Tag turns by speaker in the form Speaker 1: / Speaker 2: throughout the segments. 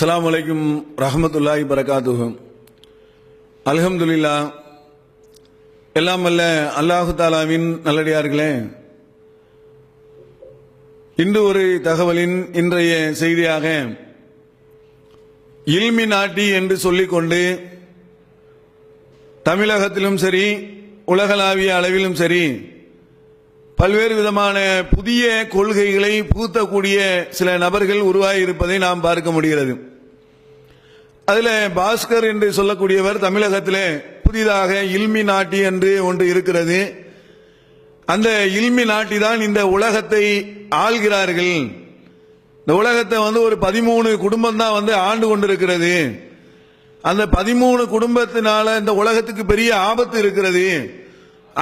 Speaker 1: அஸ்லாம் வலைக்கும் ரஹமத்துல்லாஹி பரகாத்துஹு அல்ஹம்துலில்லா எல்லாம் வல்ல அல்லாஹு தாலாவின் நல்லடியார்களே. இன்று ஒரு தகவலின் இன்றைய செய்தியாக இல்மி நாட்டி என்று சொல்லிக்கொண்டு தமிழகத்திலும் சரி உலகளாவிய அளவிலும் சரி பல்வேறு விதமான புதிய கொள்கைகளை புகுத்தக்கூடிய சில நபர்கள் உருவாகி இருப்பதை நாம் பார்க்க முடிகிறது. அதில் பாஸ்கர் என்று சொல்லக்கூடியவர் தமிழகத்திலே புதிதாக இல்மி நாட்டி என்று ஒன்று இருக்கிறது. அந்த இல்மி நாட்டி தான் இந்த உலகத்தை ஆள்கிறார்கள். இந்த உலகத்தை வந்து ஒரு பதிமூணு குடும்பம் தான் வந்து ஆண்டு கொண்டிருக்கிறது. அந்த பதிமூணு குடும்பத்தினால இந்த உலகத்துக்கு பெரிய ஆபத்து இருக்கிறது.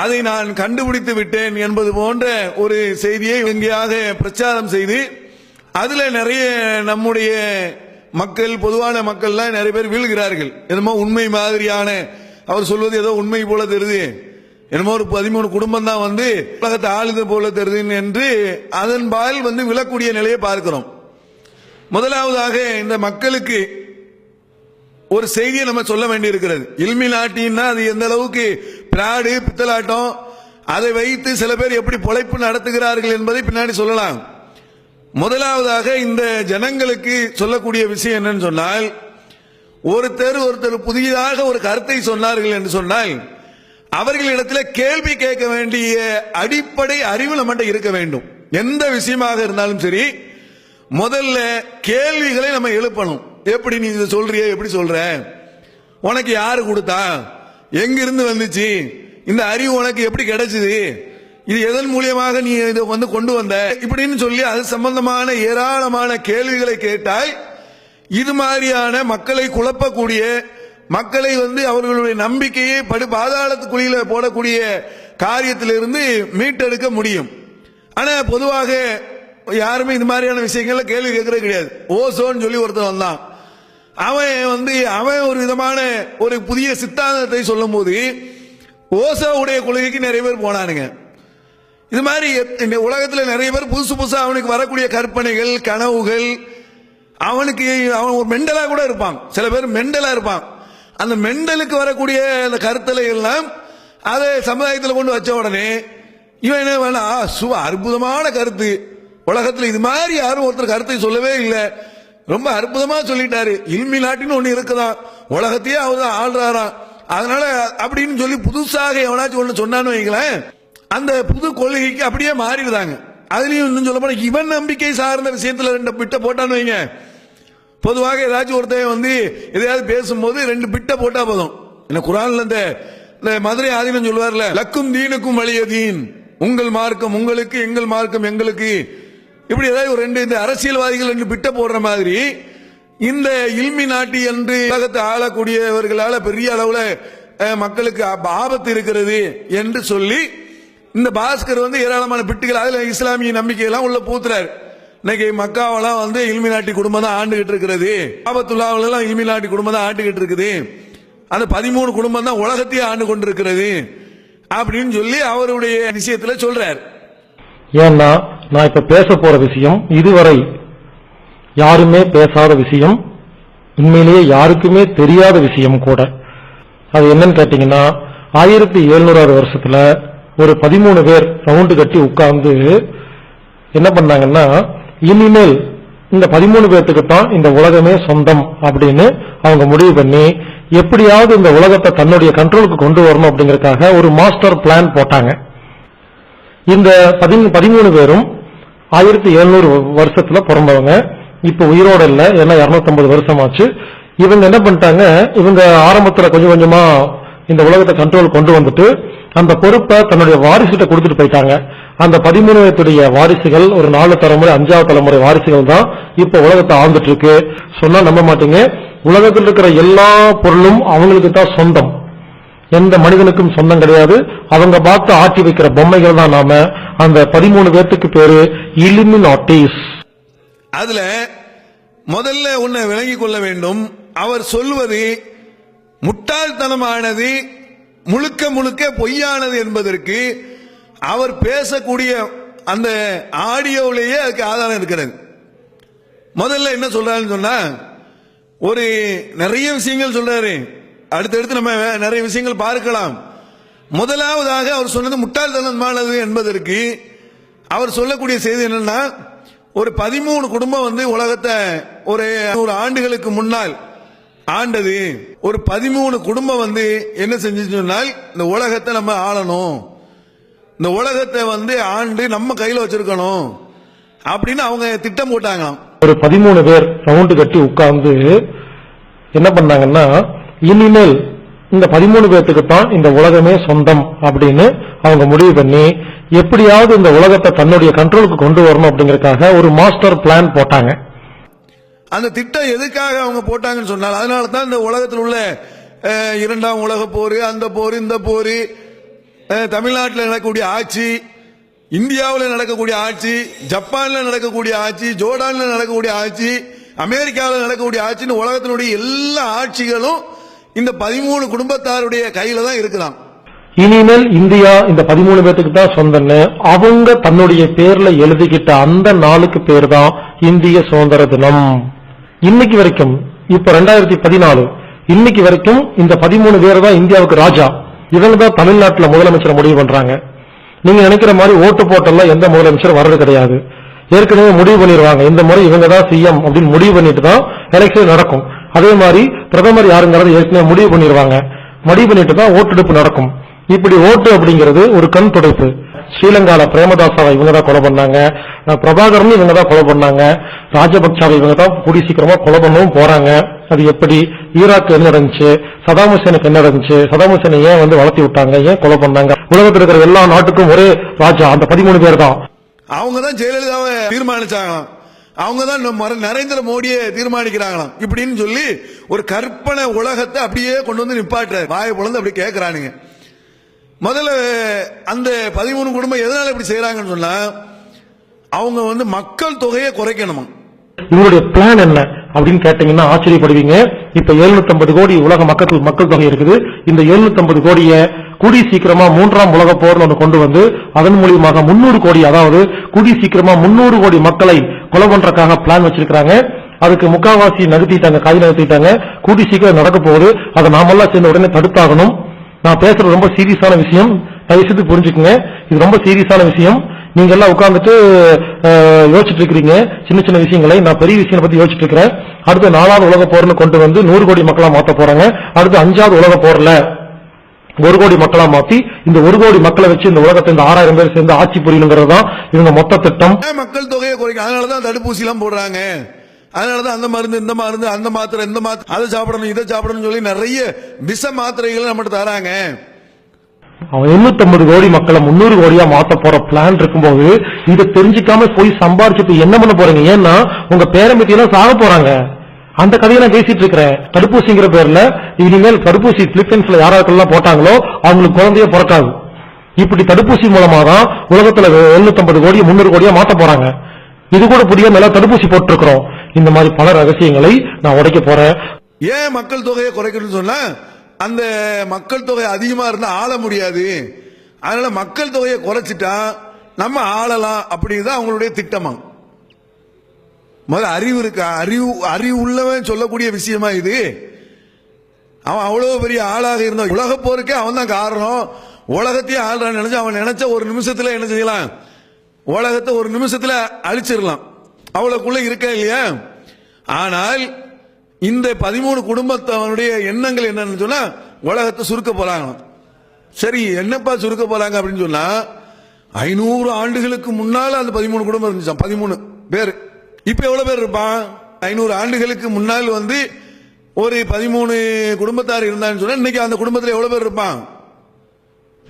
Speaker 1: அதை நான் கண்டுபிடித்து விட்டேன் என்பது போன்ற ஒரு செய்தியை எங்கேயாக பிரச்சாரம் செய்து அதுல நிறைய நம்முடைய மக்கள் பொதுவான மக்கள்லாம் நிறைய பேர் வீழ்கிறார்கள். என்னமோ உண்மை மாதிரியான அவர் சொல்வது ஏதோ உண்மை போல தெரியுது. என்னமோ ஒரு பதிமூணு குடும்பம் தான் வந்து உலகத்தை ஆளுது போல தெரியுது என்று அதன் பால் வந்து விழக்கூடிய நிலையை பார்க்கிறோம். முதலாவதாக இந்த மக்களுக்கு ஒரு செய்தியை நம்ம சொல்ல வேண்டியிருக்கிறது. இல்மி நாட்டின்னா அது எந்த அளவுக்கு பிராடு பித்தலாட்டம் அதை வைத்து சில பேர் எப்படி பொழைப்பு நடத்துகிறார்கள் என்பதை பின்னாடி சொல்லலாம். முதலாவதாக இந்த ஜனங்களுக்கு சொல்லக்கூடிய விஷயம் என்னன்னு சொன்னால் ஒருத்தர் ஒருத்தர் புதியதாக ஒரு கருத்தை சொன்னார்கள் என்று சொன்னால் அவர்களிடத்தில் கேள்வி கேட்க வேண்டிய அடிப்படை அறிவு நம்மகிட்ட இருக்க வேண்டும். எந்த விஷயமாக இருந்தாலும் சரி முதல்ல கேள்விகளை நம்ம எழுப்பணும். எப்படி நீ இதை சொல்றிய எப்படி சொல்ற? உனக்கு யாரு கொடுத்தா? எங்கிருந்து வந்துச்சு? இந்த அறிவு உனக்கு எப்படி கிடைச்சது? இது எதன் மூலியமாக நீ இதை வந்து கொண்டு வந்த? இப்படின்னு சொல்லி அது சம்பந்தமான ஏராளமான கேள்விகளை கேட்டால் இது மாதிரியான மக்களை குழப்பக்கூடிய மக்களை வந்து அவர்களுடைய நம்பிக்கையை படு பாதாளத்துக்குழியில போடக்கூடிய காரியத்திலிருந்து மீட்டெடுக்க முடியும். ஆனா பொதுவாக யாருமே இது மாதிரியான விஷயங்கள்ல கேள்வி கேட்கறது கிடையாது. ஓசோன்னு சொல்லி ஒருத்தன் வந்தான். அவன் வந்து அவன் ஒரு விதமான ஒரு புதிய சித்தாந்தத்தை சொல்லும் போது ஓசோவுடைய கொள்கைக்கு நிறைய பேர் போனானுங்க. இது மாதிரி உலகத்தில் இந்த நிறைய பேர் புதுசு புதுசாக அவனுக்கு வரக்கூடிய கற்பனைகள் கனவுகள் அவனுக்கு அவன் ஒரு மெண்டலா கூட இருப்பான். சில பேர் மெண்டலா இருப்பான். அந்த மெண்டலுக்கு வரக்கூடிய அந்த கருத்தலை எல்லாம் அதை சமுதாயத்தில் கொண்டு வச்ச உடனே இவன் என்ன வேணா சுவ அற்புதமான கருத்து. உலகத்தில் இது மாதிரி யாரும் ஒருத்தர் கருத்தை சொல்லவே இல்லை. ரொம்ப அற்புதமாக சொல்லிட்டாரு. இல்மி நாட்டின்னு ஒன்று இருக்குதான் உலகத்தையே அவர் தான் ஆள்றாராம். அதனால அப்படின்னு சொல்லி புதுசாக எவனாச்சும் ஒன்று சொன்னான்னு வைங்களேன் அந்த புது கொள்கைக்கு அப்படியே மாறிடுதாங்க. அதுலயும் இன்னும் சொல்ல போனா இவன் நம்பிக்கை சார்ந்த விஷயத்துல ரெண்டு பிட்ட போட்டான்னு வைங்க. பொதுவாக ஏதாச்சும் ஒருத்தன் வந்து எதையாவது பேசும்போது ரெண்டு பிட்ட போட்டா போதும். என்ன குரான்ல இந்த மதுரை ஆதீனம் சொல்லுவார்ல லக்கும் தீனுக்கும் வழிய தீன். உங்கள் மார்க்கம் உங்களுக்கு எங்கள் மார்க்கம் எங்களுக்கு. இப்படி ஏதாவது ஒரு ரெண்டு இந்த அரசியல்வாதிகள் ரெண்டு பிட்ட போடுற மாதிரி இந்த இல்மி நாட்டி என்று உலகத்தை ஆளக்கூடியவர்களால பெரிய அளவுல மக்களுக்கு ஆபத்து இருக்கிறது என்று சொல்லி இந்த பாஸ்கர் வந்து ஏராளமான பிட்டுகள் அதில் இஸ்லாமிய நம்பிக்கையெல்லாம் உள்ள பூத்துறாரு. இன்னைக்கு மக்காவெல்லாம் வந்து இல்மி நாட்டி குடும்பம் தான் ஆண்டுகிட்டு இருக்கிறது. ஆபத்துல்லாவெல்லாம் இல்மி நாட்டி குடும்பம் தான் ஆண்டுகிட்டு இருக்குது. அந்த பதிமூணு குடும்பம் தான் உலகத்தையே ஆண்டு கொண்டிருக்கிறது அப்படின்னு சொல்லி அவருடைய விஷயத்துல சொல்றாரு.
Speaker 2: ஏன்னா நான் இப்ப பேச போற விஷயம் இதுவரை யாருமே பேசாத விஷயம் உண்மையிலேயே யாருக்குமே தெரியாத விஷயம் கூட. அது என்னன்னு கேட்டீங்கன்னா ஆயிரத்தி எழுநூறாவது வருஷத்துல ஒரு பதிமூணு பேர் ரவுண்டு கட்டி உட்கார்ந்து என்ன பண்ணாங்கன்னா இனிமேல் இந்த பதிமூணு பேர்த்துக்கு தான் இந்த உலகமே சொந்தம் அப்படின்னு அவங்க முடிவு பண்ணி எப்படியாவது இந்த உலகத்தை தன்னுடைய கண்ட்ரோலுக்கு கொண்டு வரணும் அப்படிங்கறதுக்காக ஒரு மாஸ்டர் பிளான் போட்டாங்க. இந்த பதிமூ- பதிமூணு பேரும் ஆயிரத்தி எழுநூறு வருஷத்துல பிறந்தவங்க. இப்ப உயிரோட இல்ல ஏன்னா 250 வருஷம் ஆச்சு இவங்க என்ன பண்ணிட்டாங்க இவங்க ஆரம்பத்துல கொஞ்சம் கொஞ்சமா இந்த உலகத்தை கண்ட்ரோல் கொண்டு வந்துட்டு அந்த பொறுப்பை தன்னுடைய வாரிசுகிட்ட கொடுத்துட்டு போயிட்டாங்க. அந்த பதிமூணு வாரிசுகள் ஒரு நாலு தலைமுறை அஞ்சாவது தலைமுறை வாரிசுகள் தான் இப்ப உலகத்தை ஆழ்ந்துட்டு இருக்கு சொன்னா நம்ப மாட்டீங்க. உலகத்தில் இருக்கிற எல்லா பொருளும் அவங்களுக்கு தான் சொந்தம். எந்த மனிதனுக்கும் சொந்தம் கிடையாது. அவங்க பார்த்து ஆட்டி வைக்கிற பொம்மைகள் தான் நாம. அந்த பதிமூணு பேர்த்துக்கு பேரு இலிமினாட்டிஸ்
Speaker 1: அதுல முதல்ல உன்னை விளங்கிக் கொள்ள வேண்டும். அவர் சொல்வது முட்டாள்தனமானது முழுக்க முழுக்க பொய்யானது என்பதற்கு அவர் பேசக்கூடிய அந்த ஆடியோவிலேயே அதுக்கு ஆதாரம் இருக்கிறது. முதல்ல என்ன சொல்றாருன்னு சொன்னா ஒரு நிறைய விஷயங்கள் சொல்றாரு. அடுத்தடுத்து நம்ம நிறைய விஷயங்கள் பார்க்கலாம். முதலாவதாக அவர் சொன்னது முட்டாள்தனமானது என்பதற்கு அவர் சொல்லக்கூடிய செய்தி என்னன்னா ஒரு பதிமூணு குடும்பம் வந்து உலகத்தை ஒரு நூறு ஆண்டுகளுக்கு முன்னால் ஆண்டது ஒரு பதிமூணு குடும்பம் வந்து என்ன செஞ்சுச்சு சொன்னால் இந்த உலகத்தை நம்ம ஆளணும். இந்த உலகத்தை வந்து ஆண்டு நம்ம கையில வச்சிருக்கணும். அப்படின்னு அவங்க திட்டம் போட்டாங்களாம்.
Speaker 2: ஒரு பதிமூணு பேர் ரவுண்டு கட்டி உட்கார்ந்து என்ன பண்ணாங்கன்னா இனிமேல் இந்த பதிமூணு பேர்த்துக்கு தான் இந்த உலகமே சொந்தம் அப்படின்னு அவங்க முடிவு பண்ணி எப்படியாவது இந்த உலகத்தை தன்னுடைய கண்ட்ரோலுக்கு கொண்டு வரணும் அப்படிங்கறக்காக ஒரு மாஸ்டர் பிளான் போட்டாங்க.
Speaker 1: அந்த திட்டம் எதுக்காக அவங்க போட்டாங்கன்னு சொன்னால் அதனால தான் இந்த உலகத்தில் உள்ள இரண்டாம் உலக போர் அந்த போர் இந்த போர் தமிழ்நாட்டில் நடக்கக்கூடிய ஆட்சி இந்தியாவில் நடக்கக்கூடிய ஆட்சி ஜப்பானில் நடக்கக்கூடிய ஆட்சி ஜோர்டானில் நடக்கக்கூடிய ஆட்சி அமெரிக்காவில் நடக்கக்கூடிய ஆட்சின்னு உலகத்தினுடைய எல்லா ஆட்சிகளும் இந்த பதிமூணு குடும்பத்தாருடைய கையில தான் இருக்கலாம்
Speaker 2: இனிமேல் இந்தியா இந்த பதிமூணு பேத்துக்கு தான் சொந்தன்னு அவங்க தன்னுடைய பேர்ல எழுதிக்கிட்ட அந்த நாளுக்கு பேர் தான் இந்திய சுதந்திர தினம். இன்னைக்கு வரைக்கும் இப்ப ரெண்டாயிரத்தி பதினாலு இன்னைக்கு வரைக்கும் இந்த பதிமூணு பேர் தான் இந்தியாவுக்கு ராஜா. இவங்க தான் தமிழ்நாட்டில் முதலமைச்சரை முடிவு பண்றாங்க. நீங்க நினைக்கிற மாதிரி ஓட்டு போட்டெல்லாம் எந்த முதலமைச்சர் வர்றது கிடையாது. ஏற்கனவே முடிவு பண்ணிடுவாங்க இந்த முறை இவங்க தான் சிஎம் அப்படின்னு முடிவு பண்ணிட்டு தான் எலெக்ஷன் நடக்கும். அதே மாதிரி பிரதமர் யாருங்கிறத ஏற்கனவே முடிவு பண்ணிடுவாங்க முடிவு பண்ணிட்டு தான் ஓட்டெடுப்பு நடக்கும். இப்படி ஓட்டு அப்படிங்கிறது ஒரு கண் துடைப்பு. ஸ்ரீலங்கால பிரேமதாசாவை இவங்க தான் கொலை பண்ணாங்க. பிரபாகரன் இவங்க தான் கொலை பண்ணாங்க. ராஜபக்சாவை இவங்க தான் கூடி சீக்கிரமா கொலை பண்ணவும் போறாங்க. அது எப்படி? ஈராக் என்ன நடந்துச்சு? சதாம் ஹுசேனுக்கு என்ன நடந்துச்சு? சதாம் ஹுசேனை ஏன் வந்து வளர்த்தி விட்டாங்க? ஏன் கொலை பண்ணாங்க? உலகத்தில் இருக்கிற எல்லா நாட்டுக்கும் ஒரே ராஜா அந்த பதிமூணு பேர் தான்.
Speaker 1: அவங்க தான் ஜெயலலிதாவை தீர்மானிச்சாங்களாம். அவங்க தான் நம்ம நரேந்திர மோடியை தீர்மானிக்கிறாங்களாம். இப்படின்னு சொல்லி ஒரு கற்பனை உலகத்தை அப்படியே கொண்டு வந்து நிப்பாட்டுற வாயை பொழுது அப்படி கேட்கறானுங்க முதல்ல அந்த பதிமூணு குடும்பம் எதனால இப்படி செய்யறாங்கன்னு சொன்னா அவங்க வந்து மக்கள் தொகையை குறைக்கணுமா?
Speaker 2: இவருடைய பிளான் என்ன அப்படின்னு கேட்டீங்கன்னா ஆச்சரியப்படுவீங்க. இப்ப 750 கோடி உலக மக்கள் மக்கள் தொகை இருக்குது. இந்த 750 கோடியை கூடி சீக்கிரமா மூன்றாம் உலக போர்னு ஒன்று கொண்டு வந்து அதன் மூலியமாக 300 கோடி அதாவது கூடி சீக்கிரமா 300 கோடி மக்களை கொலை பண்றதுக்காக பிளான் வச்சிருக்காங்க அதுக்கு முக்காவாசி நகர்த்திட்டாங்க காய் நகர்த்திட்டாங்க கூடி சீக்கிரம் நடக்க போகுது. அதை நாமெல்லாம் சேர்ந்து உடனே தடுத்தாகணும். நான் பேசுறது ரொம்ப சீரியஸான விஷயம். தயவுசெய்து புரிஞ்சுக்குங்க. இது ரொம்ப சீரியஸான விஷயம். நீங்க எல்லாம் உட்கார்ந்துட்டு யோசிச்சுட்டு இருக்கிறீங்க சின்ன சின்ன விஷயங்களை. நான் பெரிய விஷயம் பத்தி யோசிச்சுட்டு இருக்கிறேன் அடுத்து நாலாவது உலக போர்னு கொண்டு வந்து நூறு கோடி மக்களா மாத்த போறாங்க. அடுத்து அஞ்சாவது உலக போர்ல ஒரு கோடி மக்களா மாத்தி இந்த ஒரு கோடி மக்களை வச்சு இந்த உலகத்தை இந்த ஆறாயிரம் பேர் சேர்ந்து ஆட்சி புரியணுங்கிறது தான் இவங்க மொத்த திட்டம்.
Speaker 1: மக்கள் தொகையை குறைக்க அதனாலதான் தடுப்பூசி எல்லாம் போடுறாங்க. அதனாலதான் அந்த மருந்து இந்த மருந்து அந்த மாத்திரை இந்த மாத்திரை. அதை சாப்பிடணும் இதை சாப்பிடணும்னு சொல்லி நிறைய விஷ மாத்திரைகளை நம்மகிட்ட தராங்க.
Speaker 2: அவன் 850 கோடி மக்களை முன்னூறு கோடியா மாத்த போற பிளான் இருக்கும்போது இதை தெரிஞ்சுக்காம போய் சம்பாரிச்சுட்டு என்ன பண்ண போறீங்க? ஏன்னா உங்க பேரம்பத்தி எல்லாம் சாக போறாங்க. அந்த கதையை நான் பேசிட்டு இருக்கிறேன். தடுப்பூசிங்கிற பேர்ல இனிமேல் தடுப்பூசி பிலிப்பைன்ஸ்ல யாராருக்கெல்லாம் போட்டாங்களோ அவங்களுக்கு குழந்தைய பிறக்காது. இப்படி தடுப்பூசி மூலமா தான் உலகத்துல 750 கோடி முன்னூறு கோடியா மாத்த போறாங்க. இது கூட புரிய நல்லா தடுப்பூசி போட்டிருக்கிறோம். இந்த மாதிரி பல ரகசியங்களை நான் உடைக்க போறேன்.
Speaker 1: ஏன் மக்கள் தொகையை குறைக்கணும்னு சொன்னா அந்த மக்கள் தொகை அதிகமா இருந்தா ஆள முடியாது. அதனால மக்கள் தொகையை குறைச்சிட்டா நம்ம ஆளலாம் அப்படிதான் அவங்களுடைய திட்டமா. முதல்ல அறிவு இருக்கா? அறிவு அறிவு உள்ளவன் சொல்லக்கூடிய விஷயமா இது? அவன் அவ்வளவு பெரிய ஆளாக இருந்தான். உலக போருக்கே அவன் தான் காரணம். உலகத்தையே ஆள்றான்னு நினைச்சு அவன் நினைச்ச ஒரு நிமிஷத்துல என்ன செய்யலாம்? உலகத்தை ஒரு நிமிஷத்துல அழிச்சிடலாம். அவளுக்குள்ள இருக்க இல்லையா? ஆனால் இந்த பதிமூணு குடும்பத்தவனுடைய எண்ணங்கள் என்னன்னு சொன்னா உலகத்தை சுருக்க போறாங்க. சரி என்னப்பா சுருக்க போறாங்க அப்படின்னு சொன்னா ஐநூறு ஆண்டுகளுக்கு முன்னால அந்த பதிமூணு குடும்பம் இருந்துச்சு. பதிமூணு பேர். இப்ப எவ்வளவு பேர் இருப்பான் ஐநூறு ஆண்டுகளுக்கு முன்னால் வந்து ஒரு பதிமூணு குடும்பத்தார் இருந்தான்னு சொன்னா இன்னைக்கு அந்த குடும்பத்தில் எவ்வளவு பேர் இருப்பான்?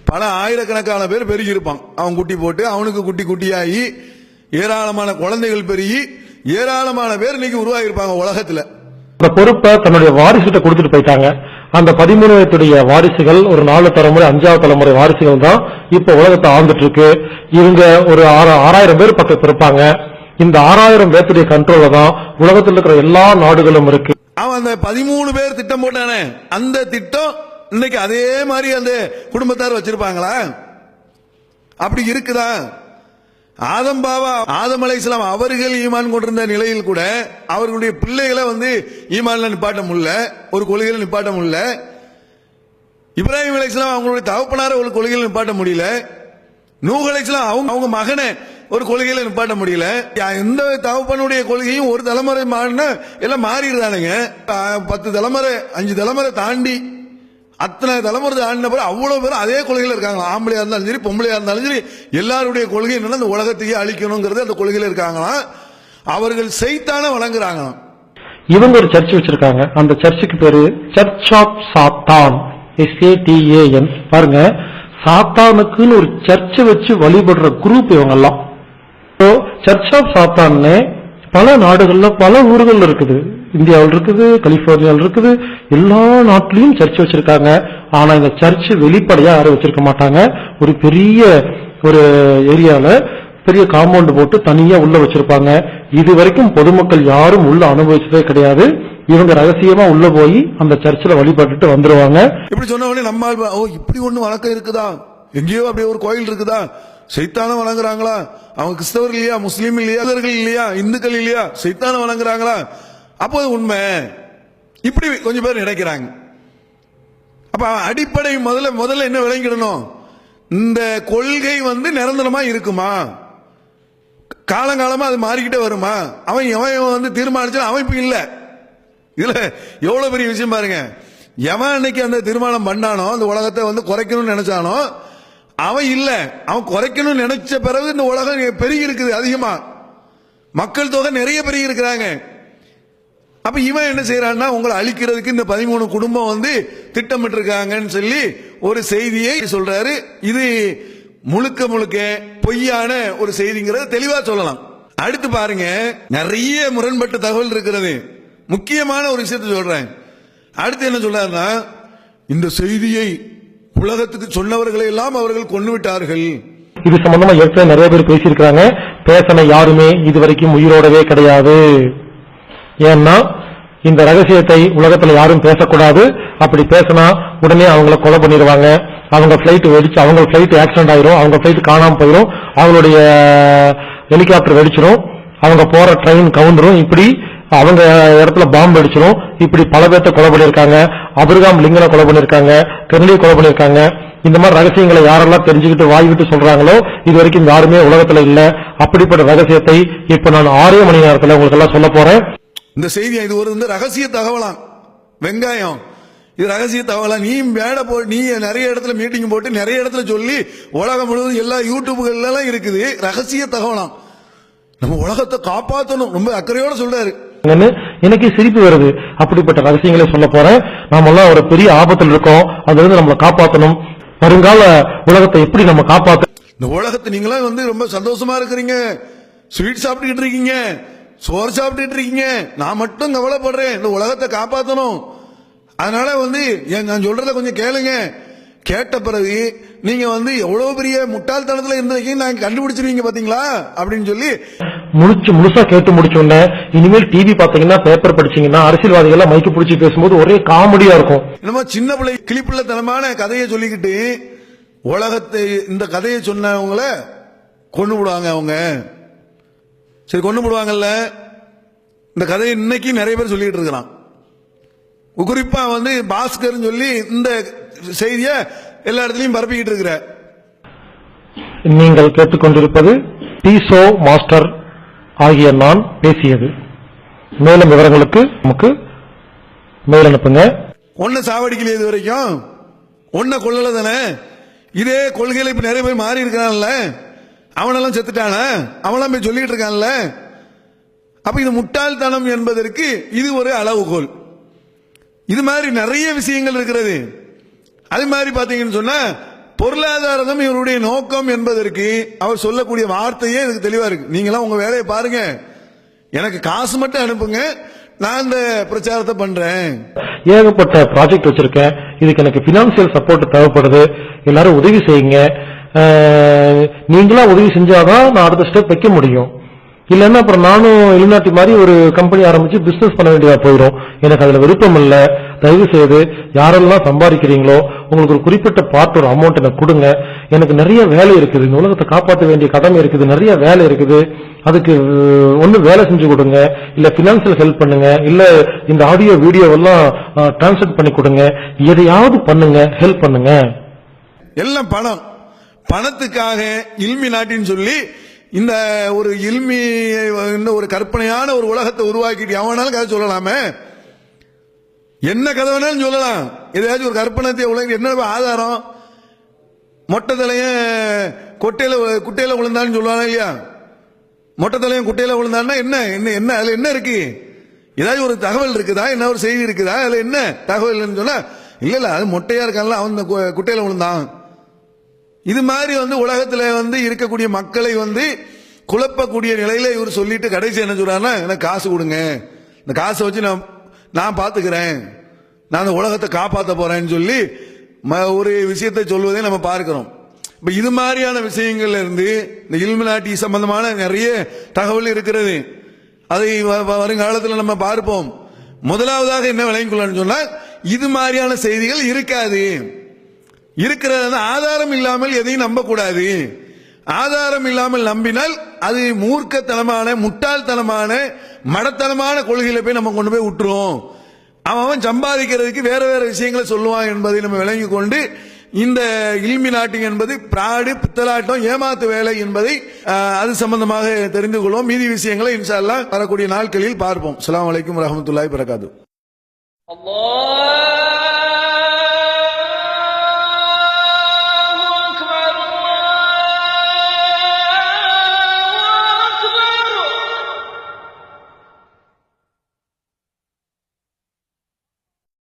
Speaker 1: பல ஆயிரக்கணக்கான பேர் பெருகி இருப்பான் அவன் குட்டி போட்டு அவனுக்கு குட்டி குட்டியாகி ஏராளமான குழந்தைகள் பெருகி ஏராளமான பேர் இன்னைக்கு உருவாகி இருப்பாங்க உலகத்துல.
Speaker 2: இந்த பொறுப்பை தன்னுடைய வாரிசுகிட்ட கொடுத்துட்டு போயிட்டாங்க. அந்த பதிமூணு வயதுடைய வாரிசுகள் ஒரு நாலு தலைமுறை அஞ்சாவது தலைமுறை வாரிசுகள் தான் இப்ப உலகத்தை ஆண்டுட்டு இருக்கு இவங்க ஒரு ஆறா- ஆறாயிரம் பேர் பக்கம் இருப்பாங்க இந்த ஆறாயிரம் பேர்த்துடைய கண்ட்ரோல்ல தான் உலகத்தில் இருக்கிற எல்லா நாடுகளும் இருக்கு.
Speaker 1: அவன் அந்த பதிமூணு பேர் திட்டம் போட்டானே. அந்த திட்டம் இன்னைக்கு அதே மாதிரி அந்த குடும்பத்தார் வச்சிருப்பாங்களா? அப்படி இருக்குதா? ஆதம் பாபா ஆதம் அலைஹிஸ்ஸலாம் அவர்கள் ஈமான் கொண்டிருந்த நிலையில் கூட அவர்களுடைய பிள்ளைகளை வந்து ஈமான்ல நிப்பாட்ட முடியல ஒரு கொள்கையில நிப்பாட்ட முடியல. இப்ராஹிம் அலைஹிஸ்ஸலாம் அவங்களுடைய தகப்பனார ஒரு கொள்கையில நிப்பாட்ட முடியல. நூக அலை இஸ்லாம் அவங்க அவங்க மகனை ஒரு கொள்கையில நிப்பாட்ட முடியல. யா- எந்த தகப்பனுடைய கொள்கையும் ஒரு தலைமுறை மாறினா எல்லாம் மாறிடுறானுங்க. பத்து தலைமுறை அஞ்சு தலைமுறை தாண்டி அத்தனை தலைமுறை ஆண்டின பிறகு அவ்வளவு பேரும் அதே கொள்கையில் இருக்காங்க. ஆம்பளையா இருந்தாலும் சரி பொம்பளையா இருந்தாலும் சரி எல்லாருடைய கொள்கை என்னன்னா இந்த உலகத்தையே அழிக்கணுங்கிறது அந்த கொள்கையில் இருக்காங்களாம் அவர்கள் செய்தான வழங்குறாங்களாம்
Speaker 2: இவங்க ஒரு சர்ச் வச்சிருக்காங்க. அந்த சர்ச்சுக்கு பேரு சர்ச் ஆஃப் சாத்தான் எஸ்ஏடிஏஎன் பாருங்க. சாத்தானுக்குன்னு ஒரு சர்ச்சை வச்சு வழிபடுற குரூப் இவங்க எல்லாம் சர்ச் ஆஃப் சாத்தான்னு பல நாடுகள்ல பல ஊர்கள் இருக்குது. இந்தியாவில் இருக்குது கலிபோர்னியாவில் இருக்குது. எல்லா நாட்டிலையும் சர்ச் வச்சிருக்காங்க. ஆனா இந்த சர்ச் வெளிப்படையா யாரும் வச்சிருக்க மாட்டாங்க. ஒரு பெரிய ஒரு ஏரியால பெரிய காம்பவுண்ட் போட்டு தனியா உள்ள வச்சிருப்பாங்க. இது வரைக்கும் பொதுமக்கள் யாரும் உள்ள அனுபவிச்சதே கிடையாது. இவங்க ரகசியமா உள்ள போய் அந்த சர்ச்சில் வழிபட்டுட்டு வந்துருவாங்க.
Speaker 1: இப்படி சொன்ன உடனே நம்ம ஓ இப்படி ஒண்ணு வழக்கம் இருக்குதா? எங்கேயோ அப்படியே ஒரு கோயில் இருக்குதா? சைத்தான வணங்குறாங்களா? அவங்க கிறிஸ்தவர்கள் இல்லையா? முஸ்லீம் இல்லையா? இல்லையா? இந்துக்கள் இல்லையா? சைத்தான வணங்குறாங்களா? அப்போ உண்மை. இப்படி கொஞ்சம் பேர் நினைக்கிறாங்க. அப்ப அடிப்படை முதல்ல முதல்ல என்ன விளங்கிடணும்? இந்த கொள்கை வந்து நிரந்தரமா இருக்குமா? காலங்காலமா அது மாறிக்கிட்டே வருமா? அவன் எவன் வந்து தீர்மானிச்சா அவன் இப்ப இல்லை. இதுல எவ்வளவு பெரிய விஷயம் பாருங்க. எவன் அன்னைக்கு அந்த தீர்மானம் பண்ணானோ அந்த உலகத்தை வந்து குறைக்கணும்னு நினைச்சானோ அவன் இல்ல. அவன் குறைக்கணும்னு நினைச்ச பிறகு இந்த உலகம் பெருகி இருக்குது அதிகமா. மக்கள் தொகை நிறைய பெருகி இருக்கிறாங்க அப்ப இவன் என்ன செய்யறான்னா உங்களை அழிக்கிறதுக்கு இந்த பதிமூணு குடும்பம் வந்து திட்டமிட்டு இருக்காங்கன்னு சொல்லி ஒரு செய்தியை சொல்றாரு. இது முழுக்க முழுக்க பொய்யான ஒரு செய்திங்கிறத தெளிவா சொல்லலாம். அடுத்து பாருங்க நிறைய முரண்பட்ட தகவல் இருக்கிறது. முக்கியமான ஒரு விஷயத்தை சொல்றேன். அடுத்து என்ன சொல்றாருன்னா இந்த செய்தியை உலகத்துக்கு சொன்னவர்களை எல்லாம் அவர்கள் கொண்டு விட்டார்கள்
Speaker 2: இது சம்பந்தமா ஏற்கனவே நிறைய பேர் பேசியிருக்கிறாங்க. பேசின யாருமே இது வரைக்கும் உயிரோடவே கிடையாது. ஏன்னா இந்த ரகசியத்தை உலகத்துல யாரும் பேசக்கூடாது. அப்படி பேசினா உடனே அவங்கள கொலை பண்ணிடுவாங்க. அவங்க பிளைட் வெடிச்சு அவங்க பிளைட் ஆக்சிடென்ட் ஆயிரும். அவங்க பிளைட் காணாம போயிரும். அவங்களுடைய ஹெலிகாப்டர் வெடிச்சிரும். அவங்க போற ட்ரெயின் கவுண்டரும் இப்படி அவங்க இடத்துல பாம்பு அடிச்சிடும் இப்படி பல பேர்த்த கொலை பண்ணிருக்காங்க அபிரகாம் லிங்கனை கொலை பண்ணிருக்காங்க கென்னடியை கொலை பண்ணியிருக்காங்க. இந்த மாதிரி ரகசியங்களை யாரெல்லாம் தெரிஞ்சுக்கிட்டு வாய் விட்டு சொல்றாங்களோ இது வரைக்கும் யாருமே உலகத்துல இல்ல. அப்படிப்பட்ட ரகசியத்தை இப்ப நான் ஆறே மணி நேரத்துல உங்களுக்கு எல்லாம் சொல்ல போறேன்.
Speaker 1: இந்த செய்தி இது ஒரு வந்து ரகசிய தகவலாம். வெங்காயம். இது ரகசிய தகவலா நீ மேடை போ நீ நிறைய இடத்துல மீட்டிங் போட்டு நிறைய இடத்துல சொல்லி உலகம் முழுவதும் எல்லா யூடியூப்கள்ல இருக்குது. ரகசிய தகவலாம். நம்ம உலகத்தை காப்பாற்றணும் ரொம்ப அக்கறையோட சொல்றாரு.
Speaker 2: எனக்கு சிரிப்பு வருது. அப்படிப்பட்ட ரகசியங்களை சொல்ல போறேன். நாம எல்லாம் ஒரு பெரிய ஆபத்தில் இருக்கோம். அதுல இருந்து நம்மளை காப்பாற்றணும் வருங்கால உலகத்தை எப்படி நம்ம காப்பாத்த
Speaker 1: இந்த உலகத்தை நீங்களாம் வந்து ரொம்ப சந்தோஷமா இருக்கிறீங்க. ஸ்வீட் சாப்பிட்டுக்கிட்டு இருக்கீங்க. சோறு சாப்பிட்டுட்டு இருக்கீங்க. நான் மட்டும் கவலைப்படுறேன். இந்த உலகத்தை காப்பாத்தணும். அதனால வந்து நான் சொல்றத கொஞ்சம் கேளுங்க. கேட்ட பிறகு நீங்க வந்து எவ்வளவு பெரிய முட்டாள்தனத்துல இருந்தீங்க நாங்க கண்டுபிடிச்சிருவீங்க பாத்தீங்களா? அப்படின்னு சொல்லி
Speaker 2: முழிச்சு முழுசா கேட்டு முடிச்ச உடனே இனிமேல் டிவி பாத்தீங்கன்னா பேப்பர் படிச்சீங்கன்னா அரசியல்வாதிகள் மைக்கு பிடிச்சி பேசும்போது ஒரே காமெடியா இருக்கும்.
Speaker 1: என்னமோ சின்ன பிள்ளை கிளிப்பிள்ளத்தனமான கதையை சொல்லிக்கிட்டு உலகத்தை இந்த கதையை சொன்னவங்கள கொண்டு விடுவாங்க அவங்க. சரி கொண்டு விடுவாங்கல்ல? இந்த கதையை இன்னைக்கு நிறைய பேர் சொல்லிட்டு இருக்கிறான் குறிப்பா வந்து பாஸ்கர்னு சொல்லி இந்த செய்தியை எல்லா இடத்துலயும் பரப்பிக்கிட்டு இருக்கிற.
Speaker 2: நீங்கள் கேட்டுக்கொண்டிருப்பது டீசோ மாஸ்டர் ஆகிய நான் பேசியது. மேலும் விவரங்களுக்கு நமக்கு மெயில் அனுப்புங்க.
Speaker 1: ஒன்ன சாவடிக்கல இது வரைக்கும். ஒன்ன கொள்ளல தானே? இதே கொள்கையில இப்ப நிறைய பேர் மாறி இருக்கான்ல அவனெல்லாம் செத்துட்டானா? அவனெல்லாம் போய் சொல்லிட்டு இருக்கான்ல. அப்ப இது முட்டாள்தனம் என்பதற்கு இது ஒரு அளவுகோல். இது மாதிரி நிறைய விஷயங்கள் இருக்கிறது. அது மாதிரி பாத்தீங்கன்னு சொன்னா பொருளாதாரம் இவருடைய நோக்கம் என்பதற்கு அவர் சொல்லக்கூடிய வார்த்தையே இதுக்கு தெளிவா இருக்கு. நீங்களாம் உங்க வேலையை பாருங்க. எனக்கு காசு மட்டும் அனுப்புங்க. நான் இந்த பிரச்சாரத்தை பண்றேன்.
Speaker 2: ஏகப்பட்ட ப்ராஜெக்ட் வச்சிருக்கேன். இதுக்கு எனக்கு பினான்சியல் சப்போர்ட் தேவைப்படுது. எல்லாரும் உதவி செய்யுங்க. நீங்களா உதவி செஞ்சாதான் நான் அடுத்த ஸ்டெப் வைக்க முடியும். இல்லைன்னா அப்புறம் நானும் வெளிநாட்டு மாதிரி ஒரு கம்பெனி ஆரம்பிச்சு பிசினஸ் பண்ண வேண்டியதா போயிடும் எனக்கு அதுல விருப்பம் இல்லை தயவு செய்து யாரெல்லாம் சம்பாதிக்கிறீங்களோ உங்களுக்கு ஒரு குறிப்பிட்ட பார்ட் ஒரு அமௌண்ட் எனக்கு கொடுங்க. எனக்கு நிறைய வேலை இருக்குது. இந்த உலகத்தை காப்பாற்ற வேண்டிய கடமை இருக்குது. நிறைய வேலை இருக்குது. அதுக்கு ஒன்று வேலை செஞ்சு கொடுங்க. இல்ல பினான்சியல் ஹெல்ப் பண்ணுங்க. இல்ல இந்த ஆடியோ வீடியோ எல்லாம் டிரான்ஸ்லேட் பண்ணி கொடுங்க. எதையாவது பண்ணுங்க. ஹெல்ப் பண்ணுங்க.
Speaker 1: எல்லாம் பணம். பணத்துக்காக இல்மி நாட்டின்னு சொல்லி இந்த ஒரு இல்மி இந்த ஒரு கற்பனையான ஒரு உலகத்தை உருவாக்கிட்டு எவனாலும் கதை சொல்லலாமே? என்ன கதை வேணாலும் சொல்லலாம். ஏதாச்சும் ஒரு கற்பனத்தை உலக என்ன ஆதாரம்? மொட்டை தலையும் கொட்டையில குட்டையில விழுந்தான்னு சொல்லுவாங்க இல்லையா? மொட்டை தலையும் குட்டையில விழுந்தான்னா என்ன? என்ன என்ன அதுல என்ன இருக்கு? ஏதாச்சும் ஒரு தகவல் இருக்குதா? என்ன ஒரு செய்தி இருக்குதா? அதுல என்ன தகவல்னு சொன்னா இல்ல இல்ல அது மொட்டையா இருக்கான்ல அவன் கு- குட்டையில விழுந்தான். இது மாதிரி வந்து உலகத்துல வந்து இருக்கக்கூடிய மக்களை வந்து குழப்பக்கூடிய நிலையில இவர் சொல்லிட்டு கடைசி என்ன சொல்றாருன்னா எனக்கு காசு கொடுங்க. இந்த காசை வச்சு நான் நான் பார்த்துக்கிறேன். நான் அந்த உலகத்தை காப்பாற்ற போறேன்னு சொல்லி ம- ஒரு விஷயத்தை சொல்வதை நம்ம பார்க்கிறோம். இப்போ இது மாதிரியான விஷயங்கள்ல இருந்து இந்த இல்மினாட்டி சம்பந்தமான நிறைய தகவல் இருக்கிறது. அதை வ- வருங்காலத்தில் நம்ம பார்ப்போம். முதலாவதாக என்ன விளங்கிக் கொள்ளணும்னு சொன்னா இது மாதிரியான செய்திகள் இருக்காது. இருக்கிறது ஆதாரம் இல்லாமல் எதையும் நம்பக்கூடாது. ஆதாரம் இல்லாமல் நம்பினால் அது மூர்க்கத்தனமான முட்டாள்தனமான மடத்தனமான கொள்கையில போய் நம்ம கொண்டு போய் விட்டுருவோம். அவன் சம்பாதிக்கிறதுக்கு வேற வேற விஷயங்களை சொல்லுவான் என்பதை நம்ம விளங்கி கொண்டு இந்த இல்மி நாட்டிங் என்பது பிராடு பித்தலாட்டம் ஏமாத்து வேலை என்பதை அது சம்பந்தமாக தெரிந்து கொள்வோம். மீதி விஷயங்களை இன்ஷால்லாம் வரக்கூடிய நாட்களில் பார்ப்போம். அலாம் வலைக்கம் வரமத்துல்லாய்
Speaker 3: பிறக்காது